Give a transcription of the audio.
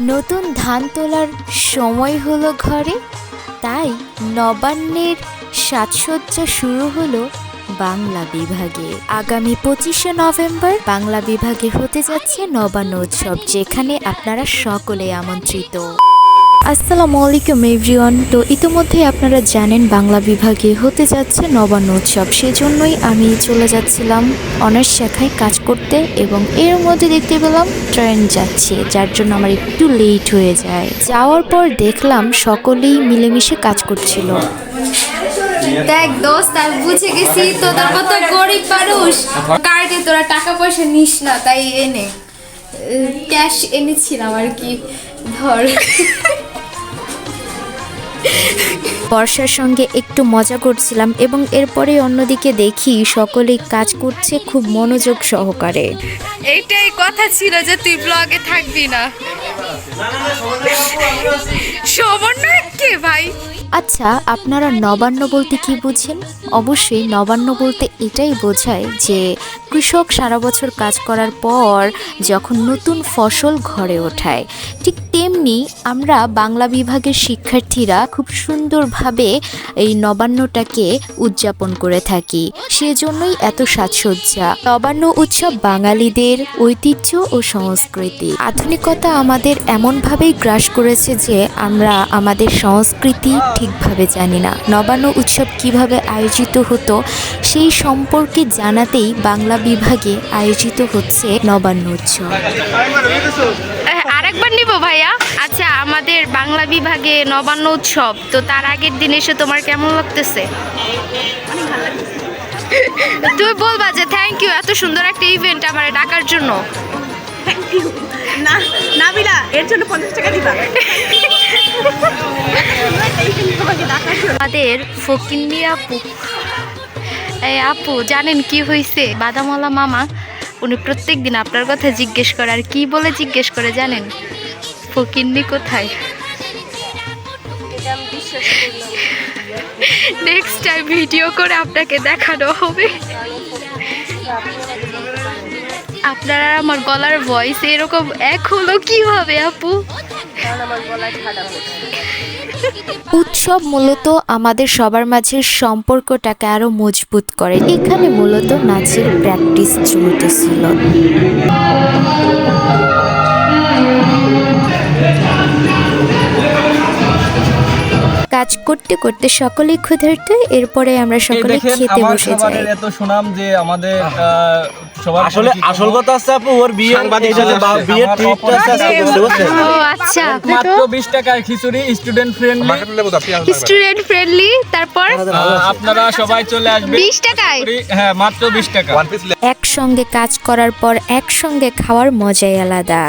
নতুন ধান তোলার সময় হলো ঘরে, তাই নবান্নের সাজসজ্জা শুরু হলো বাংলা বিভাগে। আগামী পঁচিশে নভেম্বর বাংলা বিভাগে হতে যাচ্ছে নবান্ন উৎসব, যেখানে আপনারা সকলে আমন্ত্রিত। আসসালামু আলাইকুম এভরিওয়ান। তো ইতিমধ্যে আপনারা জানেন, বাংলা বিভাগে হতে যাচ্ছে নবান্ন উৎসব। সেজন্যই আমি চলে যাচ্ছিলাম অনার্স শাখায় কাজ করতে এবং এর মধ্যে দেখতে পেলাম ট্রেন যাচ্ছে, যার জন্য আমার একটু লেট হয়ে যায়। যাওয়ার পর দেখলাম সকলেই মিলেমিশে কাজ করছিল। দেখ দোস্ত, আমি বুঝে গেছি গরিব মানুষ কার্ডে তোরা টাকা পয়সা নিস না, তাই এনে ক্যাশ এনেছিলাম আর কি, ধর। বর্ষার সঙ্গে একটু মজা করছিলাম এবং এরপরে অন্যদিকে দেখি সকলেই কাজ করছে খুব মনোযোগ সহকারে। এইটাই কথা ছিল যে তুই ব্লগে থাকবি না। সমন্বয় কে ভাই। আচ্ছা আপনারা নবান্ন বলতে কি বুঝেন? অবশ্যই নবান্ন বলতে এটাই বোঝায় যে কৃষক সারা বছর কাজ করার পর যখন নতুন ফসল ঘরে ওঠায়, ঠিক তেমনি আমরা বাংলা বিভাগের শিক্ষার্থীরা খুব সুন্দরভাবে এই নবান্নটাকে উদযাপন করে থাকি। সেজন্যই এত সাজসজ্জা। নবান্ন উৎসব বাঙালিদের ঐতিহ্য ও সংস্কৃতি। আধুনিকতা আমাদের এমনভাবেই গ্রাস করেছে যে আমরা আমাদের সংস্কৃতি ঠিকভাবে জানি না নবান্ন উৎসব কীভাবে আয়োজিত হতো সেই সম্পর্কে জানাতেই বাংলা বিভাগে আয়োজিত হচ্ছে নবান্ন উৎসব আরেকবার নিব ভাইয়া আচ্ছা আমাদের বাংলা বিভাগে নবান্ন উৎসব তো তার আগের দিন এসে তোমার কেমন লাগতেছে তুমি বলবা যে থ্যাংক ইউ এত সুন্দর একটা ইভেন্ট আমার ডাকার জন্য না নাবিলা এর জন্য পঞ্চাশ টাকা দিবা আমাদের ফকিন্নি আপু। এই আপু, জানেন কি হয়েছে বাদামওয়ালা মামা, উনি প্রত্যেক দিন আপনার কথা জিজ্ঞেস করে, আর কি বলে জিজ্ঞেস করে জানেন? ফকিন্নি কোথায়? নেক্সট টাইম ভিডিও করে আপনাকে দেখানো হবে। আপনারা আমার গলার ভয়েস এরকম এক হলো কীভাবে, আপু? উৎসব মূলত আমাদের সবার মাঝে সম্পর্কটাকে আরও মজবুত করে। এখানে মূলত নাচের প্র্যাকটিস চলতেছিল কাজ করতে করতে সকলেই ক্ষুধার্ত এরপরে আমরা সকলে খেতে বসে যাই। এত সুনাম যে আমাদের সবার আসলে আসল কথা আছে আপু ওর বিয়ে এই যে বা- আমার ট্রিপটা আছে? ও আচ্ছা মাত্র বিশ টাকায় খিচুড়ি স্টুডেন্ট ফ্রেন্ডলি স্টুডেন্ট ফ্রেন্ডলি তারপর? আপনারা সবাই চলে আসবেন 20 টাকায়? হ্যাঁ মাত্র বিশ টাকা। একসঙ্গে কাজ করার পর একসঙ্গে খাওয়ার মজাই আলাদা।